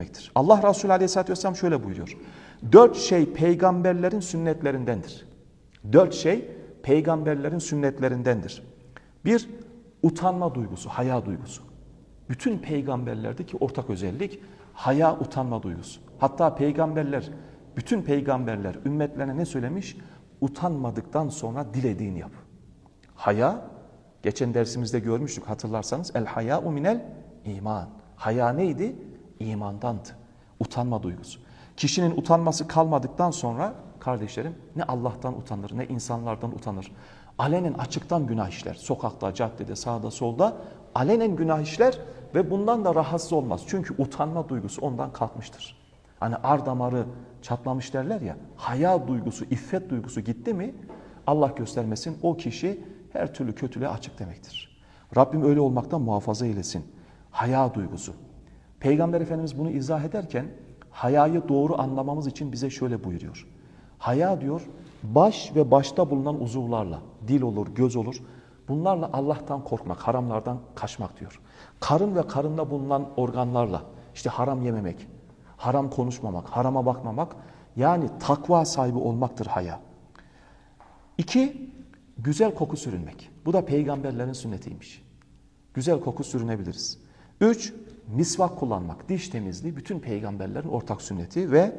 demektir. Allah Resulü Aleyhisselatü Vesselam şöyle buyuruyor. Dört şey peygamberlerin sünnetlerindendir. Dört şey peygamberlerin sünnetlerindendir. Bir, utanma duygusu, haya duygusu. Bütün peygamberlerdeki ortak özellik haya, utanma duygusu. Hatta peygamberler, bütün peygamberler ümmetlerine ne söylemiş? Utanmadıktan sonra dilediğini yap. Haya, geçen dersimizde görmüştük hatırlarsanız. El haya'u minel iman. Haya neydi? İmandandı. Utanma duygusu. Kişinin utanması kalmadıktan sonra kardeşlerim ne Allah'tan utanır ne insanlardan utanır. Alenen açıktan günah işler. Sokakta, caddede, sağda, solda alenen günah işler ve bundan da rahatsız olmaz. Çünkü utanma duygusu ondan kalkmıştır. Hani ar damarı çatlamış derler ya, haya duygusu, iffet duygusu gitti mi Allah göstermesin o kişi her türlü kötülüğe açık demektir. Rabbim öyle olmaktan muhafaza eylesin. Haya duygusu. Peygamber Efendimiz bunu izah ederken hayayı doğru anlamamız için bize şöyle buyuruyor. Haya diyor baş ve başta bulunan uzuvlarla, dil olur, göz olur. Bunlarla Allah'tan korkmak, haramlardan kaçmak diyor. Karın ve karında bulunan organlarla, işte haram yememek, haram konuşmamak, harama bakmamak, yani takva sahibi olmaktır haya. İki, güzel koku sürünmek. Bu da peygamberlerin sünnetiymiş. Güzel koku sürünebiliriz. Üç, misvak kullanmak, diş temizliği bütün peygamberlerin ortak sünneti ve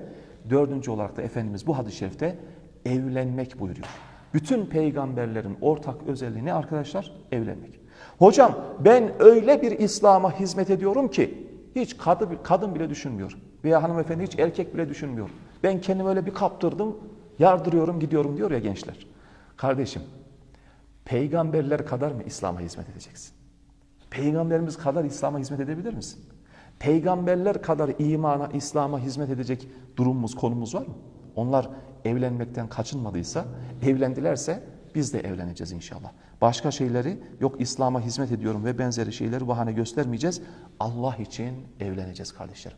dördüncü olarak da Efendimiz bu hadis-i şerifte evlenmek buyuruyor. Bütün peygamberlerin ortak özelliği ne arkadaşlar? Evlenmek. Hocam ben öyle bir İslam'a hizmet ediyorum ki hiç kadın, kadın bile düşünmüyor. Veya hanımefendi hiç erkek bile düşünmüyor. Ben kendimi öyle bir kaptırdım, yardırıyorum gidiyorum diyor ya gençler. Kardeşim, peygamberler kadar mı İslam'a hizmet edeceksin? Peygamberimiz kadar İslam'a hizmet edebilir misin? Peygamberler kadar imana, İslam'a hizmet edecek durumumuz, konumuz var mı? Onlar evlenmekten kaçınmadıysa, evlendilerse biz de evleneceğiz inşallah. Başka şeyleri yok İslam'a hizmet ediyorum ve benzeri şeyleri bahane göstermeyeceğiz. Allah için evleneceğiz kardeşlerim.